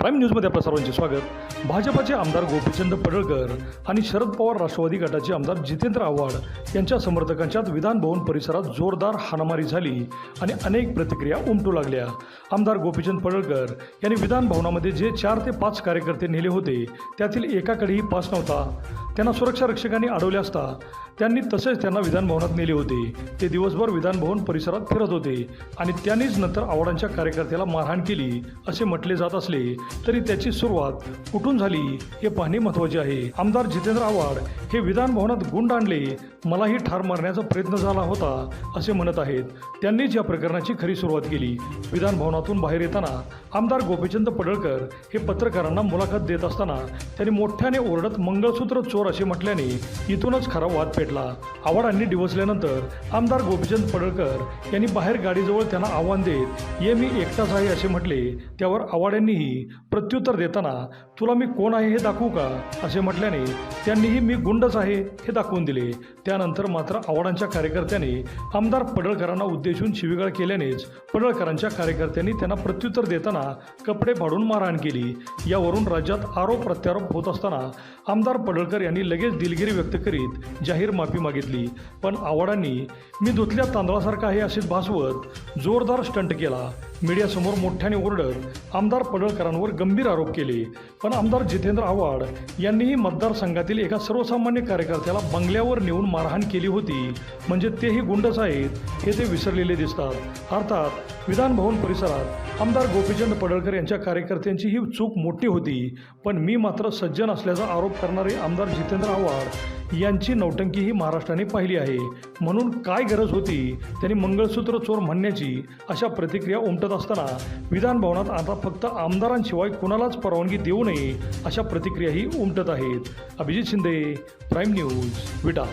Prime न्यूजमध्ये आपलं सर्वांचे स्वागत. भाजपाचे आमदार गोपीचंद पडळकर आणि शरद पवार राष्ट्रवादी गटाचे आमदार जितेंद्र आव्हाड यांच्या समर्थकांच्यात विधानभवन परिसरात जोरदार हाणामारी झाली आणि अनेक प्रतिक्रिया उमटू लागल्या. आमदार गोपीचंद पडळकर यांनी विधान भवनामध्ये जे चार ते पाच कार्यकर्ते नेले होते त्यातील एकाकडेही पास नव्हता. त्यांना सुरक्षा रक्षकांनी अडवले असता त्यांनी तसेच त्यांना विधानभवनात नेले होते. ते दिवसभर विधानभवन परिसरात फिरत होते आणि त्यांनीच नंतर आव्हाडांच्या कार्यकर्त्याला मारहाण केली असे म्हटले जात असले तरी त्याची सुरुवात कुठून झाली हे पाहणे महत्त्वाचे आहे. आमदार जितेंद्र आव्हाड हे विधानभवनात गुंड आणले मलाही ठार मारण्याचा प्रयत्न झाला होता असे म्हणत आहेत. त्यांनीच या प्रकरणाची खरी सुरुवात केली. विधानभवनातून बाहेर येताना आमदार गोपीचंद पडळकर हे पत्रकारांना मुलाखत देत असताना त्यांनी मोठ्याने ओरडत मंगळसूत्र चोर असे म्हटल्याने इथूनच खरा वाद पेटला. आव्हाडांनी डिवचल्यानंतर आमदार गोपीचंद पडळकर यांनी बाहेर गाडीजवळ त्यांना आव्हान देत ये मी एकटाच आहे असे म्हटले. त्यावर आवाड्यांनीही प्रत्युत्तर देताना तुला मी कोण आहे हे दाखवू का? असे म्हटल्याने त्यांनीही मी गुंडच आहे हे दाखवून दिले. त्यानंतर मात्र आव्हाडांच्या कार्यकर्त्यांनी आमदार पडळकरांना उद्देशून शिवीगाळ केल्यानेच पडळकरांच्या कार्यकर्त्यांनी त्यांना प्रत्युत्तर देताना कपडे फाडून मारहाण केली. यावरून राज्यात आरोप प्रत्यारोप होत असताना आमदार पडळकर यांनी लगेच दिलगिरी व्यक्त करीत जाहीर माफी मागितली. पण आव्हाडांनी मी धुतल्या तांदळासारखा आहे असे भासवत जोरदार स्टंट केला. मीडियासमोर मोठ्याने ओरडत आमदार पडळकरांवर गंभीर आरोप केले. पण आमदार जितेंद्र आव्हाड यांनीही मतदारसंघातील एका सर्वसामान्य कार्यकर्त्याला बंगल्यावर नेऊन मारहाण केली होती. म्हणजे तेही गुंडच आहेत हे ते विसरलेले दिसतात. अर्थात विधानभवन परिसरात आमदार गोपीचंद पडळकर यांच्या कार्यकर्त्यांची ही चूक मोठी होती. पण मी मात्र सज्जन असल्याचा आरोप करणारे आमदार जितेंद्र आव्हाड यांची नौटंकी ही महाराष्ट्राने पाहिली आहे. म्हणून काय गरज होती? त्यांनी मंगळसूत्र चोर म्हणण्याची अशा प्रतिक्रिया उमटत असताना विधानभवनात आता फक्त आमदारांशिवाय कुणालाच परवानगी देऊ नये अशा प्रतिक्रियाही उमटत आहेत. Abhijit Shinde prime news Vita.